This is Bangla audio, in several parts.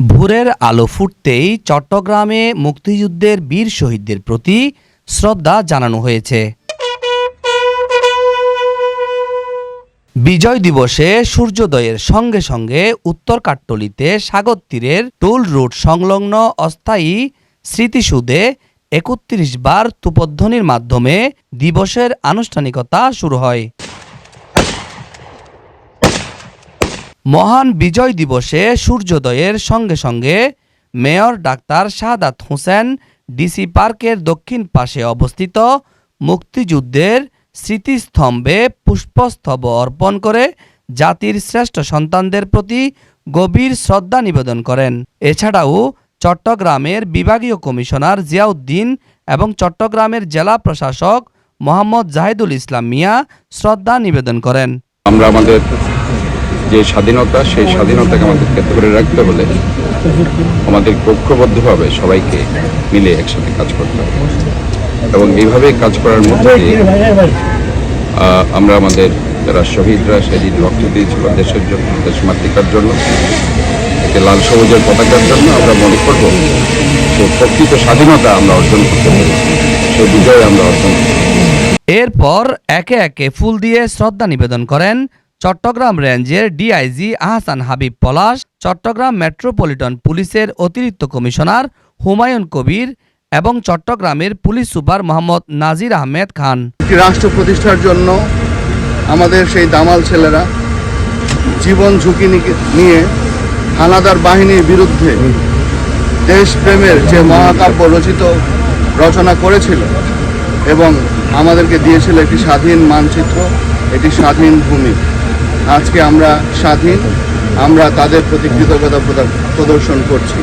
ভোরের আলো ফুটতেই চট্টগ্রামে মুক্তিযুদ্ধের বীর শহীদদের প্রতি শ্রদ্ধা জানানো হয়েছে। বিজয় দিবসে সূর্যোদয়ের সঙ্গে সঙ্গে উত্তর কাট্টলিতে সাগর তীরের টোল রুট সংলগ্ন অস্থায়ী স্মৃতিসুদে একত্রিশ বার তুপধ্বনির মাধ্যমে দিবসের আনুষ্ঠানিকতা শুরু হয়। মহান বিজয় দিবসে সূর্যোদয়ের সঙ্গে সঙ্গে mayor doctor Shahadat Hossain DC পার্কের দক্ষিণ পাশে অবস্থিত মুক্তিযুদ্ধের স্মৃতিস্তম্ভে পুষ্পস্তব অর্পণ করে জাতির শ্রেষ্ঠ সন্তানদের প্রতি গভীর শ্রদ্ধা নিবেদন করেন। এছাড়াও চট্টগ্রামের বিভাগীয় কমিশনার জিয়াউদ্দিন এবং চট্টগ্রামের জেলা প্রশাসক মোহাম্মদ জাহিদুল ইসলাম মিয়া শ্রদ্ধা নিবেদন করেন। আমরা আমাদের যে স্বাধীনতা, সেই স্বাধীনতাকে আমাদেরকে ধরে রাখতে হলে আমাদের ঐক্যবদ্ধভাবে সবাইকে মিলে একসাথে কাজ করতে হবে এবং এইভাবে কাজ করার মধ্যে দিয়ে আমরা আমাদের যারা শহীদরা, সেদিন রক্ত দিয়েছিল দেশের জন্য, দেশ মাতৃকার জন্য লাল সবুজের পতাকার জন্য আমরা মনে করব সেই প্রকৃত স্বাধীনতা আমরা অর্জন করতে পেরেছি, সেই বিজয় আমরা অর্জন করতে। এরপর একে একে ফুল দিয়ে শ্রদ্ধা নিবেদন করেন চট্টগ্রাম রেঞ্জের ডিআইজি আহসান হাবিব পলাশ, চট্টগ্রাম মেট্রোপলিটন পুলিশের অতিরিক্ত কমিশনার হুমায়ুন কবির এবং চট্টগ্রামের পুলিশ সুপার মোহাম্মদ নাজির আহমেদ খান। রাষ্ট্র প্রতিষ্ঠার জন্য আমাদের সেই দামাল ছেলেরা জীবন ঝুঁকি নিয়ে হানাদার বাহিনীর বিরুদ্ধে দেশপ্রেমের যে মহাকাব্য রচিত রচনা করেছিল এবং আমাদেরকে দিয়েছিল একটি স্বাধীন মানচিত্র, একটি স্বাধীন ভূমি। আজকে আমরা স্বাধীন, আমরা তাদের প্রতি কৃতজ্ঞতা প্রদর্শন করছি।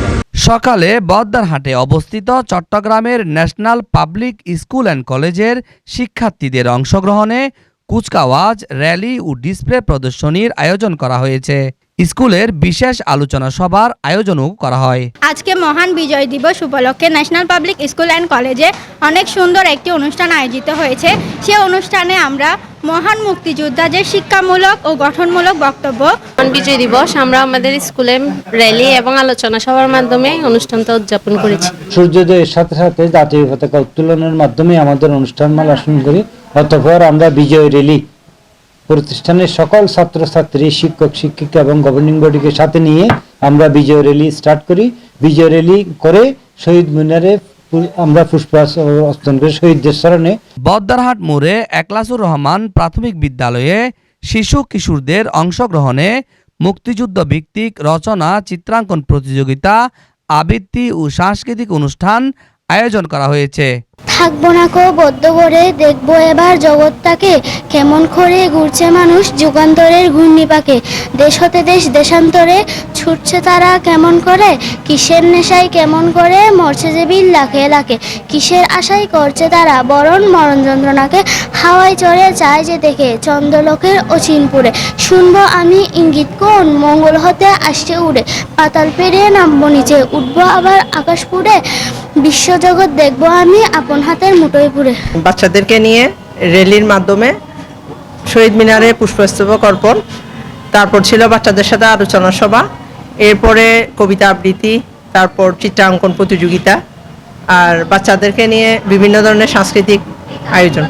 সকালে বদ্দারহাটে অবস্থিত চট্টগ্রামের ন্যাশনাল পাবলিক স্কুল অ্যান্ড কলেজের শিক্ষার্থীদের অংশগ্রহণে কুচকাওয়াজ, র্যালি ও ডিসপ্লে প্রদর্শনীর আয়োজন করা হয়েছে। স্কুলের বিশেষ আলোচনা সভার আয়োজনও করা হয়। আজকে মহান বিজয় দিবস উপলক্ষে ন্যাশনাল পাবলিক স্কুল অ্যান্ড কলেজে অনেক সুন্দর একটি অনুষ্ঠান আয়োজিত হয়েছে। সে অনুষ্ঠানে আমরা মহান মুক্তিযোদ্ধাদের শিক্ষামূলক ও গঠনমূলক বক্তব্য মহান বিজয় দিবস আমরা আমাদের স্কুলে র্যালি এবং আলোচনা সভার মাধ্যমে অনুষ্ঠানটা উদযাপন করেছি। সূর্যোদয়ের সাথে সাথে জাতীয় পতাকা উত্তোলনের মাধ্যমে আমাদের অনুষ্ঠানমালা শুরু করি অতঃপর আমরা বিজয় রেলি প্রতিষ্ঠানের সকল ছাত্রছাত্রী, শিক্ষক, শিক্ষিকা এবং গভর্নিং বডিকে সাথে নিয়ে আমরা বিজয় রেলি স্টার্ট করি। বিজয় রেলি করে শহীদ মিনারে আমরা পুষ্পাস্তন করি শহীদদের স্মরণে। বদ্দারহাট মোড়ে একলাসুর রহমান প্রাথমিক বিদ্যালয়ে শিশু কিশোরদের অংশগ্রহণে মুক্তিযুদ্ধ ভিত্তিক রচনা, চিত্রাঙ্কন প্রতিযোগিতা, আবৃত্তি ও সাংস্কৃতিক অনুষ্ঠান আয়োজন করা হয়েছে। থাকব না কো, বদ্ধ করে দেখব এবার জগৎটাকে কেমন করে ঘুরছে মানুষ যুগান্তরের ঘূর্ণিপাকে। দেশ হতে দেশ, দেশান্তরে ছুটছে তারা কেমন করে? কিসের নেশায় কেমন করে মরছে যে বিল লাখে লাখে? কিসের আশাই করছে তারা? বরণ মরণ যন্ত্রণাকে হাওয়ায় চড়ে চায় যে দেখে চন্দ্রলোকের অচিনপুরে শুনব আমি ইঙ্গিত কোন মঙ্গল হতে আসছে উড়ে। পাতাল পেরিয়ে নামবো নিচে, উঠবো আবার আকাশ পুড়ে। বিশ্বজগৎ দেখব আমি আপন হাতের মুঠোয় পুরে বাচ্চাদেরকে নিয়ে র্যালির মাধ্যমে শহীদ মিনারে পুষ্পস্তবক অর্পণ তারপর ছিল বাচ্চাদের সাথে আলোচনা সভা এরপরে কবিতা আবৃত্তি তারপর চিত্রাঙ্কন প্রতিযোগিতা আর বাচ্চাদেরকে নিয়ে বিভিন্ন ধরনের সাংস্কৃতিক আয়োজন।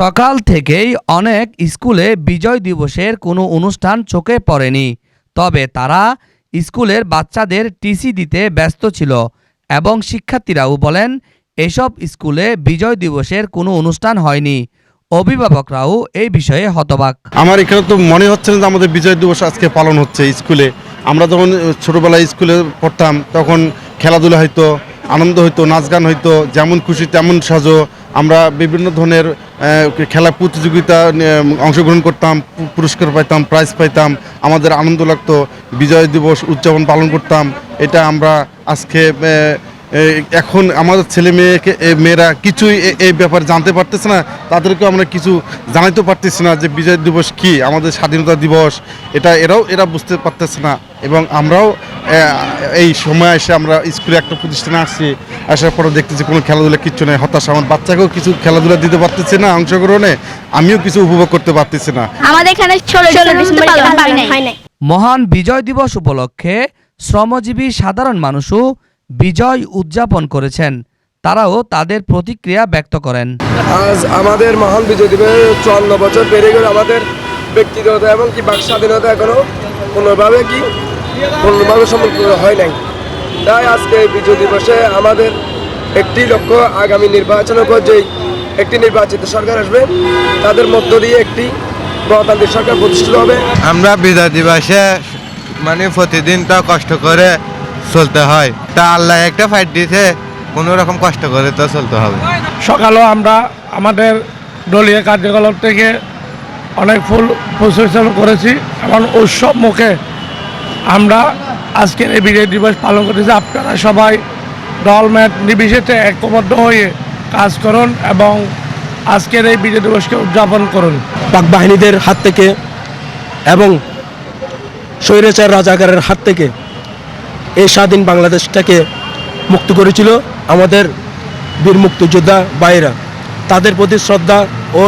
সকাল থেকেই অনেক স্কুলে বিজয় দিবসের কোনো অনুষ্ঠান চোখে পড়েনি তবে তারা স্কুলের বাচ্চাদের টিসি দিতে ব্যস্ত ছিল। এবং শিক্ষার্থীরাও বলেন, এসব স্কুলে বিজয় দিবসের কোনো অনুষ্ঠান হয়নি। অভিভাবকরাও এই বিষয়ে হতবাক। আমার এখানে তো মনে হচ্ছে না যে আমাদের বিজয় দিবস আজকে পালন হচ্ছে স্কুলে। আমরা যখন ছোটোবেলায় স্কুলে পড়তাম, তখন খেলাধুলা হইতো আনন্দ হইতো, নাচ গান হইতো, যেমন খুশি তেমন সাজো। আমরা বিভিন্ন ধরনের খেলা প্রতিযোগিতা অংশগ্রহণ করতাম পুরস্কার পাইতাম প্রাইজ পাইতাম, আমাদের আনন্দ লাগতো, বিজয় দিবস উদযাপন পালন করতাম। এটা আমরা আজকে এখন আমাদের ছেলে মেয়েকে মেয়েরা কিছুই এই ব্যাপারে জানতে পারতেছে না, তাদেরকেও আমরা কিছু জানাইতে পারতেছি না যে বিজয় দিবস কি, আমাদের স্বাধীনতা দিবস, এটা এরাও, এরা বুঝতে পারতেছে না। এবং আমরাও এই সময় এসে আমরা স্কুলে একটা প্রতিষ্ঠানে আসছি আসার পরে দেখতেছি কোনো খেলাধুলা কিচ্ছু নেই হতাশা আমার বাচ্চাকেও কিছু খেলাধুলা দিতে পারতেছি না অংশগ্রহণে আমিও কিছু উপভোগ করতে পারতেছি না। আমাদের এখানে মহান বিজয় দিবস উপলক্ষে শ্রমজীবী সাধারণ মানুষও বিজয় উদযাপন করেছেন। তারাও তাদের প্রতিক্রিয়া ব্যক্ত করেন। আজ আমাদের মহান বিজয় দিবস চুয়ান্ন বছর পেরিয়ে গেলে আমাদের ব্যক্তিগত এবং কি বাক স্বাধীনতা এখনও কোনোভাবে কি কোনোভাবে সম্পর্ক হয় নাই। তাই আজকে এই বিজয় দিবসে আমাদের একটি লক্ষ্য আগামী নির্বাচনের পর যেই একটি নির্বাচিত সরকার আসবে তাদের মধ্য দিয়ে একটি গণতান্ত্রিক সরকার প্রতিষ্ঠিত হবে। আমরা বিজয় দিবসে মানে প্রতিদিন তো কষ্ট করে চলতে হয়। তা আল্লাহ একটা ফাইট দিতে কোনো রকম কষ্ট করে তো চলতে হবে। সকালেও আমরা আমাদের দলীয় কার্যকলাপ থেকে অনেক ফুল প্রশংসা করেছি। এবং উৎসব মুখে আমরা আজকের এই বিজয় দিবস পালন করেছি আপনারা সবাই দল ম্যাট নির্বিশেষে ঐক্যবদ্ধ হয়ে কাজ করুন এবং আজকের এই বিজয় দিবসকে উদযাপন করুন। পাক বাহিনীদের হাত থেকে এবং স্বৈরাচার রাজাকারের হাত থেকে এই স্বাধীন বাংলাদেশটাকে মুক্ত করেছিল আমাদের বীর মুক্তিযোদ্ধা ভাইয়েরা। তাদের প্রতি শ্রদ্ধা ও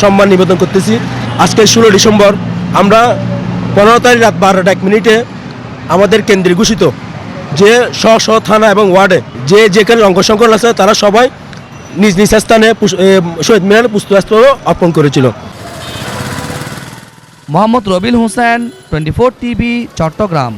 সম্মান নিবেদন করতেছি। আজকে ষোলো ডিসেম্বর আমরা পনেরো তারিখ রাত বারোটা, এক মিনিটে আমাদের কেন্দ্রে ঘোষিত যে স্ব স্ব থানা এবং ওয়ার্ডে যে যেখানে অঙ্গসংকলন আছে, তারা সবাই নিজ নিজ স্থানে শহীদ মিনারে পুষ্পরাস্ত্র অর্পণ করেছিল। Mohammad Rabil Hossain, twenty four TV, Chittagong.